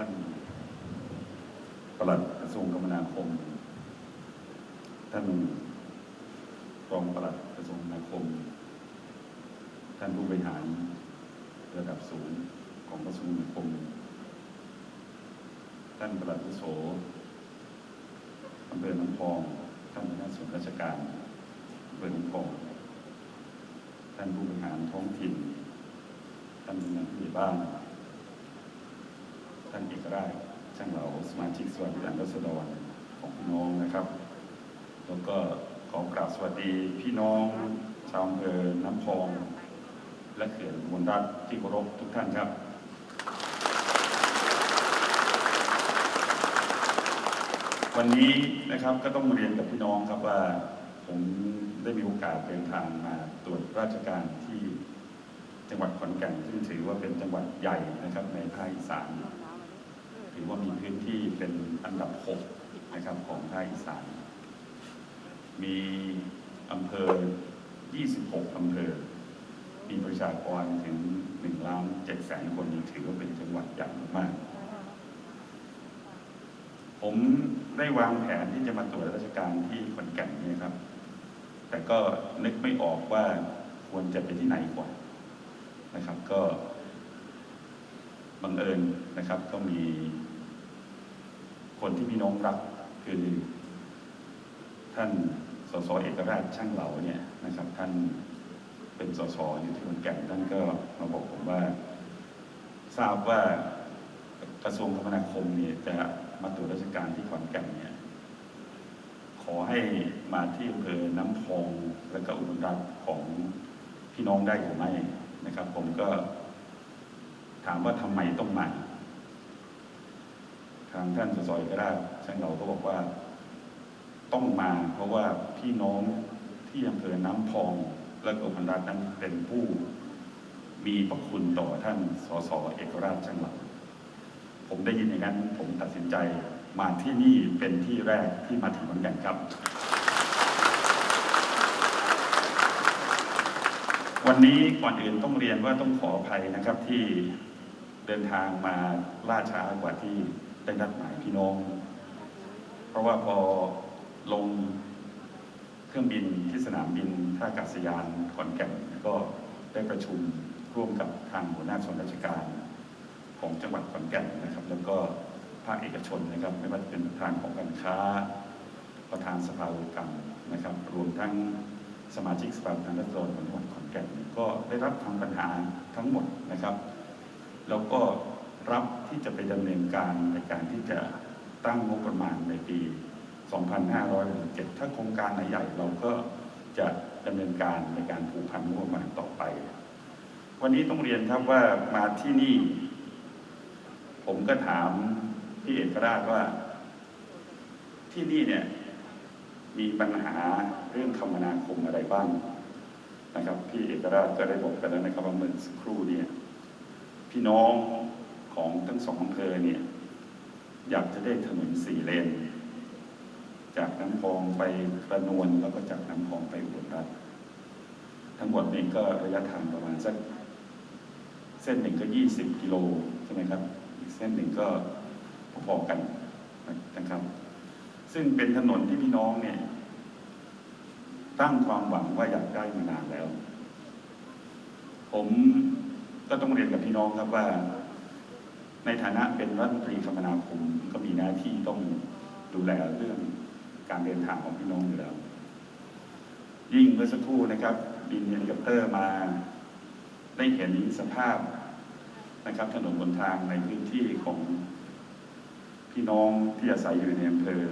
ท่านปลัดกระทรวงคมนาคม ท่านรองปลัดกระทรวงคมนาคม ท่านผู้บริหารระดับสูงของกระทรวงคมนาคม ท่านปลัดผู้โสอำเภอหนองพอง ท่านหัวหน้าส่วนราชการอำเภอหนองพอง ท่านผู้บริหารท้องถิ่น ท่านผู้นำผู้ใหญ่บ้าน กราชช่างเหลาสมาชิกสวัสดิการรัษฎรของพี่น้องนะครับ แล้วก็ขอกราบสวัสดีพี่น้องชาวอำเภอน้ำพอง และเขื่อนอุบลรัฐที่เคารพทุกท่านครับวันนี้นะครับก็ต้องเรียนกับพี่น้องครับว่าผมได้มีโอกาสเดินทางมาตรวจราชการที่จังหวัดขอนแก่นซึ่งถือว่าเป็นจังหวัดใหญ่นะครับในภาคอีสาน ถือว่ามีพื้นที่เป็นอันดับ 6 นะครับของภาคอีสาน มีอำเภอ 26 อำเภอ มีประชากรถึง1ล้าน7แสนคนนี่ถือว่าเป็นจังหวัดใหญ่มาก ผมได้วางแผนที่จะมาตรวจราชการที่ขอนแก่นนี่ครับ แต่ก็นึกไม่ออกว่าควรจะไปที่ไหนก่อนนะครับก็บังเอิญนะครับก็มี คนที่พี่น้องรักคือท่านสสเอกราชช่างเหลาเนี่ยนะครับ ท่านเป็นสสอยู่ที่ขอนแก่นท่านก็มาบอกผมว่า ทราบว่ากระทรวงคมนาคมเนี่ยจะมาตรวจราชการที่ขอนแก่นเนี่ยขอให้มาที่อำเภอน้ำพองและก็อุบลรัฐของพี่น้องได้หรือไม่นะครับ ผมก็ถามว่าทำไมต้องมา ทางท่านสสเอกราชช่างเราก็บอกว่า ต้องมาเพราะว่าพี่น้องที่อำเภอน้ำพองและก็อุบลรัฐนั้นเป็นผู้มีพระคุณต่อท่านสสเอกราชช่างเราผมได้ยินอย่างนั้น ผมตัดสินใจมาที่นี่เป็นที่แรกที่มาถึงเหมือนกันครับ วันนี้ก่อนอื่นต้องเรียนว่าต้องขออภัยนะครับที่เดินทางมาล่าช้ากว่าที่ ได้นัดหมายพี่น้อง เพราะว่าพอลงเครื่องบินที่สนามบินท่าอากาศยานขอนแก่นก็ได้ประชุมร่วมกับทางหัวหน้าส่วนราชการของจังหวัดขอนแก่นนะครับ แล้วก็ภาคเอกชนนะครับ ไม่ว่าจะเป็นประธานของการค้า ประธานสภาอุตสาหกรรมนะครับ รวมทั้งสมาชิกสภาผู้แทนราษฎรของจังหวัดขอนแก่นก็ได้รับฟังปัญหาทั้งหมดนะครับ แล้วก็ รับที่จะไปดำเนินการในการที่จะตั้งงบประมาณในปี 2567 ถ้าโครงการไหนใหญ่เราก็จะดำเนินการในการผูกพันงบประมาณต่อไป วันนี้ต้องเรียนครับว่ามาที่นี่ ผมก็ถามพี่เอกราชว่าที่นี่เนี่ยมีปัญหาเรื่องคมนาคมอะไรบ้างนะครับ พี่เอกราชก็ได้บอกกันแล้วนะครับว่าเมื่อสักครู่เนี่ยพี่น้อง ของทั้งสองอำเภอเนี่ยอยากจะได้ถนนสี่เลน จากน้ำพองไปกระนวลแล้วก็จากน้ำพองไปอุบลรัฐทั้งหมดนี่ก็ระยะทางประมาณสักเส้นหนึ่งก็ยี่สิบกิโลใช่ไหมครับ อีกเส้นหนึ่งก็พอๆกันนะครับ ซึ่งเป็นถนนที่พี่น้องเนี่ยตั้งความหวังว่าอยากได้มานานแล้ว ผมก็ต้องเรียนกับพี่น้องครับว่า ในฐานะเป็นรัฐมนตรีคมนาคมก็มีหน้าที่ต้องดูแลเรื่องการเดินทางของพี่น้องอยู่แล้ว ยิ่งเมื่อสักครู่นะครับบินเฮลิคอปเตอร์มาได้เห็นสภาพนะครับถนนบนทางในพื้นที่ของพี่น้องที่อาศัยอยู่ในอำเภอ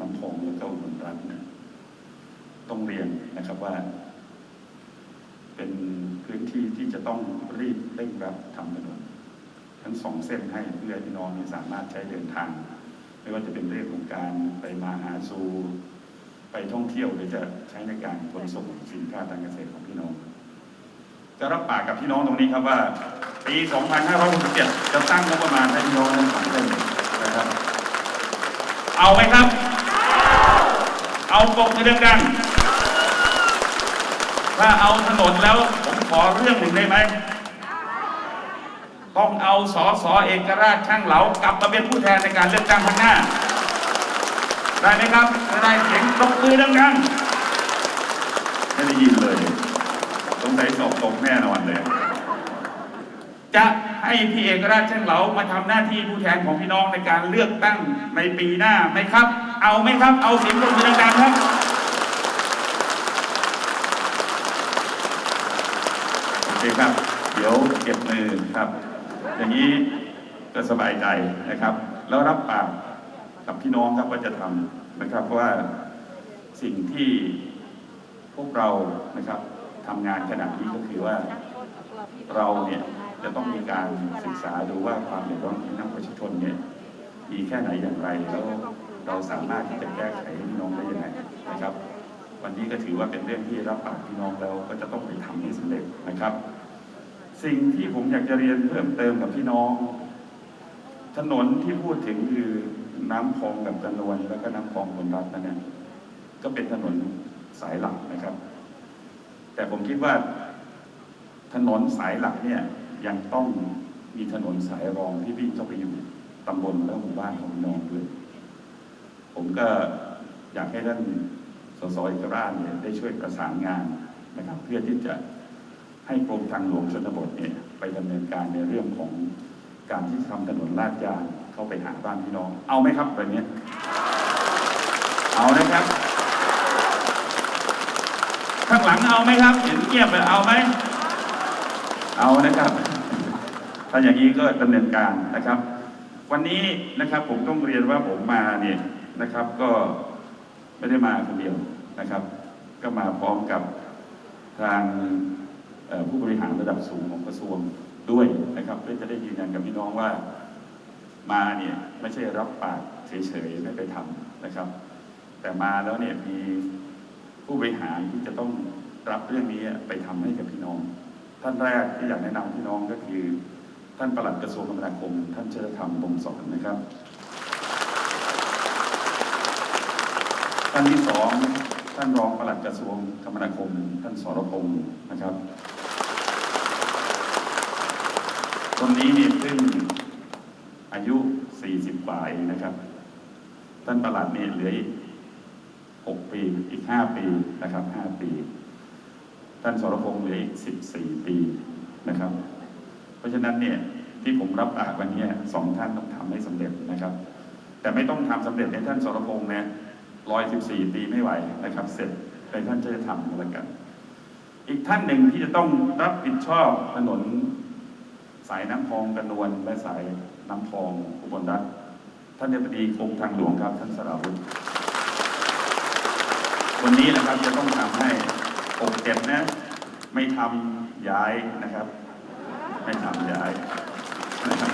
ลำพองและก็อุบลรัฐนี่ยต้องเรียนนะครับว่า เป็นพื้นที่ที่จะต้องรีบเร่งรัดทำถนน ทั้งสองเส้นให้เพื่อพี่น้องเนี่ยสามารถใช้เดินทาง ไม่ว่าจะเป็นเรื่องของการไปมาหาสู่ไปท่องเที่ยวหรือจะใช้ในการขนส่งสินค้าทางเกษตรของพี่น้อง จะรับปากกับพี่น้องตรงนี้ครับว่า ปี 2567 จะตั้งงบประมาณให้พี่น้องทั้งสองเส้นนะครับ เอาไหมครับ เอาปกมือดังๆถ้าเอาถนนแล้วผมขอเรื่องหนึ่งได้ไหม ต้องเอาสอสอเอกราชช่างเหลากลับมาเป็นผู้แทนในการเลือกตั้งข้างหน้า ได้ไหมครับถ้าได้เสียงตบมือดังๆไม่ได้ยินเลยสงสัยสอบตกแน่นอนเลย จะให้พี่เอกราชช่างเหลามาทำหน้าที่ผู้แทนของพี่น้องในการเลือกตั้งในปีหน้าไหมครับ เอาไหมครับ เอาเสียงตบมือดังๆครับโอเคครับ เดี๋ยวเก็บมือครับ อย่างนี้ก็สบายใจนะครับ แล้วรับปากกับพี่น้องครับว่าจะทำนะครับเพราะว่าสิ่งที่พวกเรานะครับทำงานขนาดนี้ก็คือว่าเราเนี่ยจะต้องมีการศึกษาดูว่าความเดือดร้อนของพี่น้องประชาชนเนี่ยมีแค่ไหนอย่างไรแล้วเราสามารถที่จะแก้ไขให้พี่น้องได้ยังไงนะครับ วันนี้ก็ถือว่าเป็นเรื่องที่รับปากพี่น้องแล้วก็จะต้องไปทำให้สำเร็จนะครับ สิ่งที่ผมอยากจะเรียนเพิ่มเติมกับพี่น้อง ถนนที่พูดถึงคือน้ำคลองแบบกระนวลแล้วก็น้ำคลองบนรัฐนั่นเองก็เป็นถนนสายหลักนะครับ แต่ผมคิดว่าถนนสายหลักเนี่ยยังต้องมีถนนสายรองที่วิ่งเข้าไปอยู่ตำบลและหมู่บ้านของพี่น้องด้วย ผมก็อยากให้ท่านสสเอกราชเนี่ยได้ช่วยประสานงานนะครับ เพื่อที่จะ ให้กรมทางหลวงชนบทเนี่ยไปดำเนินการในเรื่องของการที่ทำถนนลาดยางเข้าไปหาบ้านพี่น้อง เอาไหมครับแบบนี้ เอานะครับ ข้างหลังเอาไหมครับ เห็นเงียบไปเอาไหม เอานะครับ ถ้าอย่างนี้ก็ดำเนินการนะครับ วันนี้นะครับผมต้องเรียนว่าผมมาเนี่ยนะครับ ก็ไม่ได้มาคนเดียวนะครับ ก็มาพร้อมกับทาง ผู้บริหารระดับสูงของกระทรวงด้วยนะครับเพื่อจะได้ยืนยันกับพี่น้องว่ามาเนี่ยไม่ใช่รับปากเฉยๆไม่ไปทำนะครับ แต่มาแล้วเนี่ยมีผู้บริหารที่จะต้องรับเรื่องนี้ไปทำให้กับพี่น้อง ท่านแรกที่อยากแนะนำพี่น้องก็คือ ท่านปลัดกระทรวงคมนาคม ท่านเชิดธรรมบงสอนนะครับ ท่านที่สองท่านรองปลัดกระทรวงคมนาคม ท่านสรพงศ์นะครับ คนนี้นี่เพิ่งอายุ 40 กว่าเองนะครับ ท่านประหลัดเนี่ยเหลืออีก 6 ปี อีก 5 ปีนะครับ 5 ปี ท่านสรพงศ์เหลืออีก 14 ปีนะครับ เพราะฉะนั้นเนี่ยที่ผมรับปากวันนี้สองท่านต้องทำให้สำเร็จนะครับ แต่ไม่ต้องทำสำเร็จในท่านสรพงษ์เนี่ยร้อยสิบสี่ปีไม่ไหวนะครับ เสร็จไปท่านจะทำกันแล้วกัน อีกท่านหนึ่งที่จะต้องรับผิดชอบถนน สายน้ำพองกระนวลและสายน้ำพองอุบลรัฐท่านเจ้าพดีกรมทางหลวงครับท่านสราวุฒิวันนี้นะครับจะต้องทำให้หกเจ็ดนะ ไม่ทำย้ายนะครับ ไม่ทำย้ายนะครับ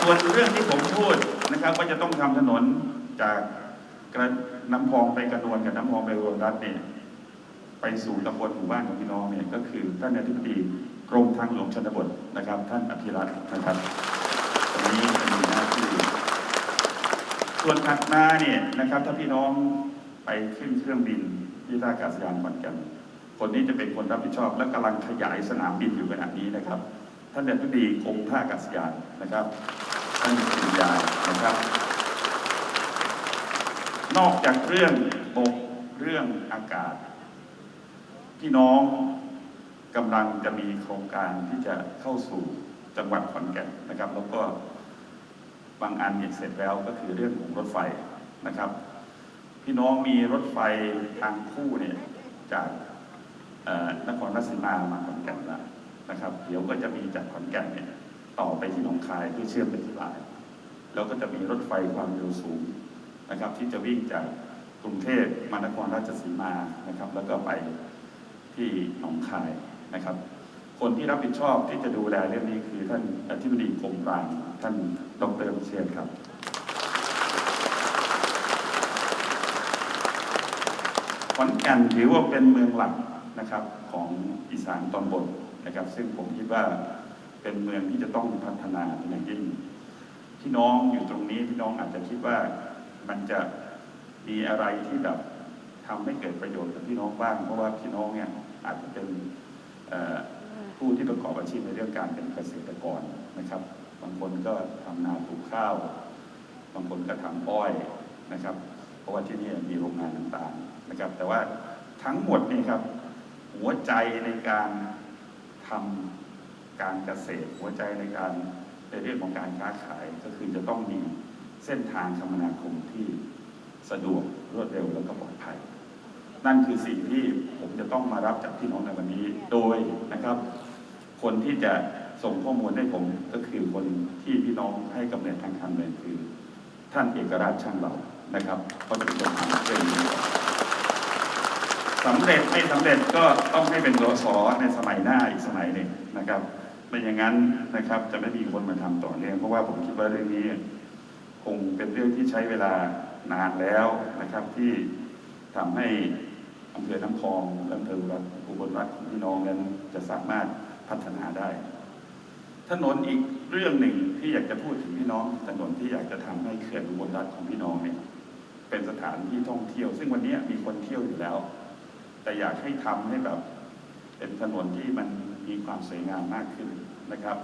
ส่วนเรื่องที่ผมพูดนะครับว่าจะต้องทำถนนจากกระน้ำพองไปกระนวลกับน้ำพองไปอุบลรัฐเนี่ยไปสู่ตำบลหมู่บ้านของพี่น้องเนี่ยก็คือท่านอธิบดี กรมทางหลวงชนบทนะครับ ท่านอภิรัตน์นะครับตรงนี้มีหน้าที่ส่วนถัดมาเนี่ยนะครับ ถ้าพี่น้องไปขึ้นเครื่องบินที่ท่าอากาศยานขอนแก่นคนนี้จะเป็นคนรับผิดชอบ และกำลังขยายสนามบินอยู่ขณะนี้นะครับ ท่านอธิบดีกรมท่าอากาศยานนะครับท่านปริญญานะครับ นอกจากเรื่องบกเรื่องอากาศ พี่น้อง กำลังจะมีโครงการที่จะเข้าสู่จังหวัดขอนแก่นนะครับ แล้วก็บางอันเนี่ยเสร็จแล้วก็คือเรื่องของรถไฟนะครับ พี่น้องมีรถไฟทางคู่เนี่ยจากนครราชสีมามาขอนแก่นแล้วนะครับ เดี๋ยวก็จะมีจากขอนแก่นเนี่ยต่อไปที่หนองคายเพื่อเชื่อมไปที่ลายแล้วก็จะมีรถไฟความเร็วสูงนะครับ ที่จะวิ่งจากกรุงเทพมานครราชสีมานะครับ แล้วก็ไปที่หนองคาย นะครับ คนที่รับผิดชอบที่จะดูแลเรื่องนี้คือท่านอธิบดีกรมกางท่านดรวิเชียนครับขอนแก่นถือว่าเป็นเมืองหลักนะครับของอีสานตอนบนนะครับ ซึ่งผมคิดว่าเป็นเมืองที่จะต้องพัฒนาเป็นอย่างยิ่งพี่น้องอยู่ตรงนี้พี่น้องอาจจะคิดว่ามันจะมีอะไรที่แบบทำให้เกิดประโยชน์กับพี่น้องบ้าง เพราะว่าพี่น้องเนี่ยอาจจะเป็น ผู้ที่ประกอบอาชีพในเรื่องการเป็นเกษตรกรนะครับ บางคนก็ทำนาปลูกข้าว บางคนก็ทำอ้อยนะครับ เพราะว่าที่นี่มีโรงงานต่างๆนะครับ แต่ว่าทั้งหมดนี่ครับหัวใจในการทำการเกษตร หัวใจในการในเรื่องของการค้าขายก็คือจะต้องมีเส้นทางคมนาคมที่สะดวกรวดเร็วแล้วก็ปลอดภัย นั่นคือสิ่งที่ผมจะต้องมารับจากพี่น้องในวันนี้ โดยนะครับ คนที่จะส่งข้อมูลให้ผมก็คือคนที่พี่น้องให้กำเนิดทางการเมืองคือ ท่านเอกราชช่างเรานะครับก็จะเป็นคนทำเรื่องนี้สำเร็จไม่สำเร็จก็ต้องให้เป็นสสในสมัยหน้าอีกสมัยหนึ่งนะครับไม่อย่างนั้นนะครับจะไม่มีคนมาทำต่อเนื่องเพราะว่าผมคิดว่าเรื่องนี้คงเป็นเรื่องที่ใช้เวลานานแล้วนะครับที่ทำให้ อำเภอน้ำพองและอำเภออุบลอุบลรัฐของพี่น้องนั้นจะสามารถพัฒนาได้ ถนนอีกเรื่องหนึ่งที่อยากจะพูดถึงพี่น้อง ถนนที่อยากจะทำให้เขื่อนอุบลรัฐของพี่น้องเนี่ยเป็นสถานที่ท่องเที่ยว ซึ่งวันนี้มีคนเที่ยวอยู่แล้ว แต่อยากให้ทำให้แบบเป็นถนนที่มันมีความสวยงามมากขึ้นนะครับ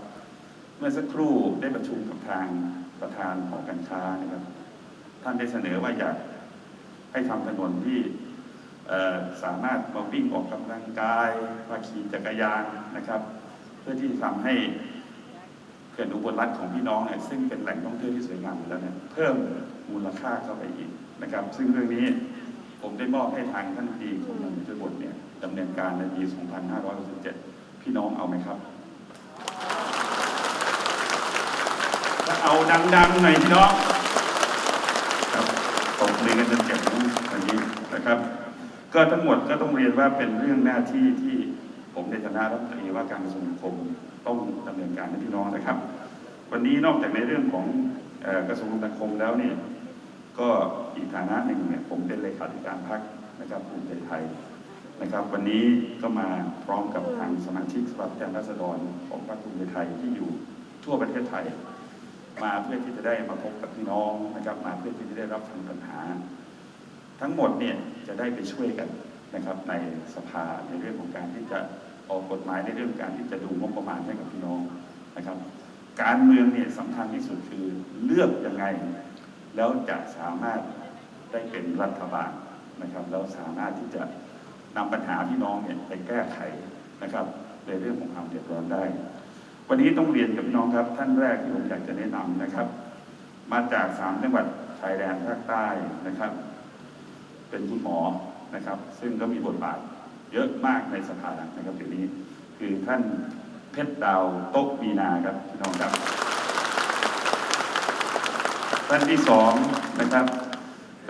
เมื่อสักครู่ได้ประชุมกับทางประธานหองการค้านะครับ ท่านได้เสนอว่าอยากให้ทำถนนที่ สามารถมาวิ่งออกกำลังกายมาขี่จักรยานนะครับ เพื่อที่จะทำให้เขื่อนอุบลรัฐของพี่น้องเนี่ยซึ่งเป็นแหล่งท่องเที่ยวที่สวยงามอยู่แล้วเนี่ยเพิ่มมูลค่าเข้าไปอีกนะครับ ซึ่งเรื่องนี้ผมได้มอบให้ทางท่านดีกรมการชนบทเนี่ยดำเนินการในปี 2567 พี่น้องเอาไหมครับถ้าเอาดังๆหน่อยพี่น้องครับผมเรียนกันจนเจ็บนะวันนี้นะครับ ก็ทั้งหมดก็ต้องเรียนว่าเป็นเรื่องหน้าที่ที่ผมในฐานะรัฐมนตรีว่าการกระทรวงคมต้องดำเนินการให้พี่น้องนะครับ วันนี้นอกจากในเรื่องของกระทรวงสังคมแล้วเนี่ยก็อีกฐานะหนึ่งเนี่ยผมเป็นเลขาธิการพรรคนะครับภูมิใจไทยนะครับ วันนี้ก็มาพร้อมกับทางสมาชิกสภาผู้แทนราษฎรของพรรคภูมิใจไทยที่อยู่ทั่วประเทศไทย มาเพื่อที่จะได้มาพบกับพี่น้องนะครับ มาเพื่อที่จะได้รับฟังปัญหา ทั้งหมดเนี่ยจะได้ไปช่วยกันนะครับในสภาในเรื่องของการที่จะออกกฎหมายในเรื่องการที่จะดูงบประมาณให้กับพี่น้องนะครับ การเมืองเนี่ยสำคัญที่สุดคือเลือกยังไง แล้วจะสามารถได้เป็นรัฐบาลนะครับแล้วสามารถที่จะนำปัญหาพี่น้องเนี่ยไปแก้ไขนะครับ ในเรื่องของความเดือดร้อนได้ วันนี้ต้องเรียนกับพี่น้องครับ ท่านแรกที่ผมอยากจะแนะนำนะครับ มาจากสามจังหวัดชายแดนภาคใต้นะครับ เป็นคุณหมอนะครับ ซึ่งก็มีบทบาทเยอะมากในสภานะครับเดี๋ยวนี้คือท่านเพชรดาวโต๊ะมีนาครับพี่น้องครับท่านที่สองนะครับ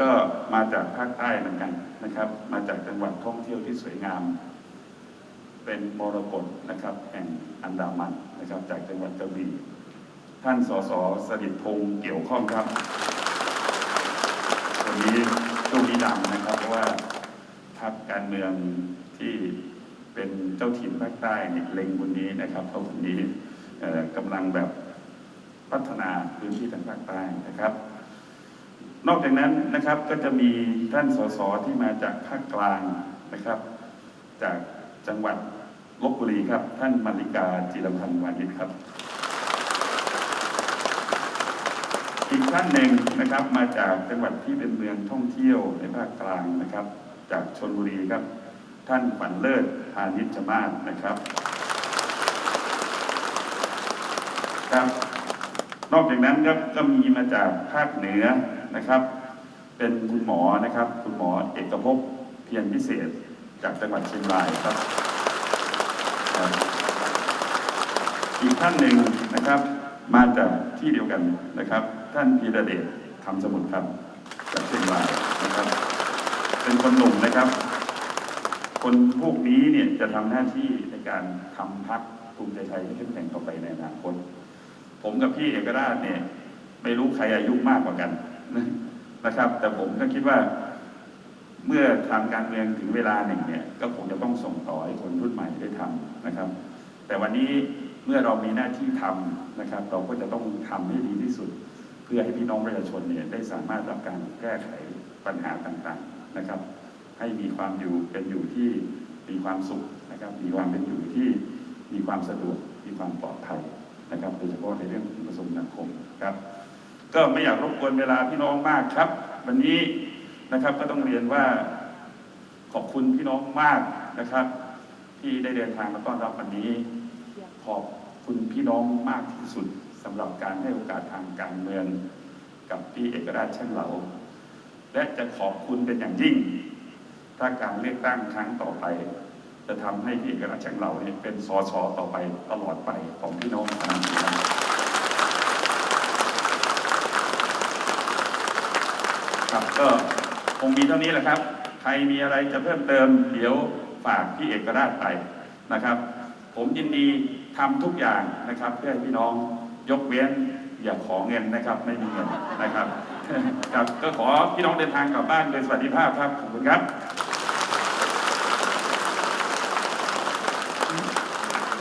ก็มาจากภาคใต้เหมือนกันนะครับ มาจากจังหวัดท่องเที่ยวที่สวยงาม เป็นมรกตนะครับ แห่งอันดามันนะครับ จากจังหวัดกระบี่ท่านสสสริทพงศ์เกี่ยวข้องครับวันนี้ ดำนะครับเพราะว่าพรรคการเมืองที่เป็นเจ้าถิ่นภาคใต้เนี่ยเล็งคนนี้นะครับเพราะคนนี้เอ่อกำลังแบบพัฒนาพื้นที่ทางภาคใต้นะครับ นอกจากนั้นนะครับก็จะมีท่านสสที่มาจากภาคกลางนะครับ จากจังหวัดลบบุรีครับ ท่านมาริกาจิรพันธ์วานิชครับ อีกท่านหนึ่งนะครับมาจากจังหวัดที่เป็นเมืองท่องเที่ยวในภาคกลางนะครับ จากชนบุรีครับ ท่านฝันเลิศพานิชมาศนะครับครับ นอกจากนั้นครับก็มีมาจากภาคเหนือนะครับ เป็นคุณหมอนะครับ คุณหมอเอกภพเพียรพิเศษจากจังหวัดเชียงรายครับครับอีกท่านหนึ่งนะครับ มาจากที่เดียวกันนะครับ ท่านพีระเดชคำสมุทรครับจากเชียงรายนะครับ เป็นคนหนุ่มนะครับ คนพวกนี้เนี่ยจะทำหน้าที่ในการทำพักภูมิใจไทยให้เข้มแข็งต่อไปในอนาคต ผมกับพี่เอกราชเนี่ย ไม่รู้ใครอายุมากกว่ากันนะครับ แต่ผมก็คิดว่าเมื่อทำการเมืองถึงเวลาหนึ่งเนี่ยก็คงจะต้องส่งต่อให้คนรุ่นใหม่ได้ทำนะครับ แต่วันนี้เมื่อเรามีหน้าที่ทำนะครับ เราก็จะต้องทำให้ดีที่สุด พื่อให้พี่น้องประชาชนเนี่ยได้สามารถรับการแก้ไขปัญหาต่างๆนะครับ ให้มีความอยู่เป็นอยู่ที่มีความสุขนะครับ มีความเป็นอยู่ที่มีความสะดวกมีความปลอดภัยนะครับโดยเฉพาะในเรื่องของกระทรวงสังคมครับ ก็ไม่อยากรบกวนเวลาพี่น้องมากครับ วันนี้นะครับก็ต้องเรียนว่าขอบคุณพี่น้องมากนะครับ ที่ได้เดินทางมาต้อนรับวันนี้ ขอบคุณพี่น้องมากที่สุด สำหรับการให้โอกาสทางการเมืองกับพี่เอกราชเช่นเหลาและจะขอบคุณเป็นอย่างยิ่ง ถ้าการเลือกตั้งครั้งต่อไป จะทำให้พี่เอกราชเช่นเหลาเนี่ยเป็นสสต่อไปตลอดไปของพี่น้องชาวอีสานครับก็คงมีเท่านี้แหละครับ ใครมีอะไรจะเพิ่มเติม เดี๋ยวฝากพี่เอกราชไปนะครับ ผมยินดีทำทุกอย่างนะครับเพื่อให้พี่น้อง ยกเว้นอย่าขอเงินนะครับ ไม่มีเงินนะครับ ครับก็ขอพี่น้องเดินทางกลับบ้านโดยสวัสดิภาพครับขอบคุณครับ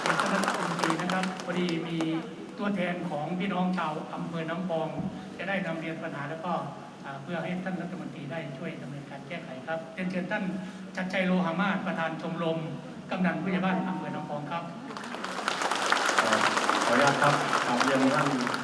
เป็นรัฐมนตรีนะครับพอดีมีตัวแทนของพี่น้องชาวอำเภอน้ำพอง จะได้นำเรียนปัญหาแล้วก็เพื่อให้ท่านรัฐมนตรีได้ช่วยดำเนินการแก้ไขครับเรียนเชิญท่านชัดชัยโลหามาศประธานชมรมกำนันผู้ใหญ่บ้านอำเภอน้ำพองครับ ขออนุญาตครับกราบเรียนท่าน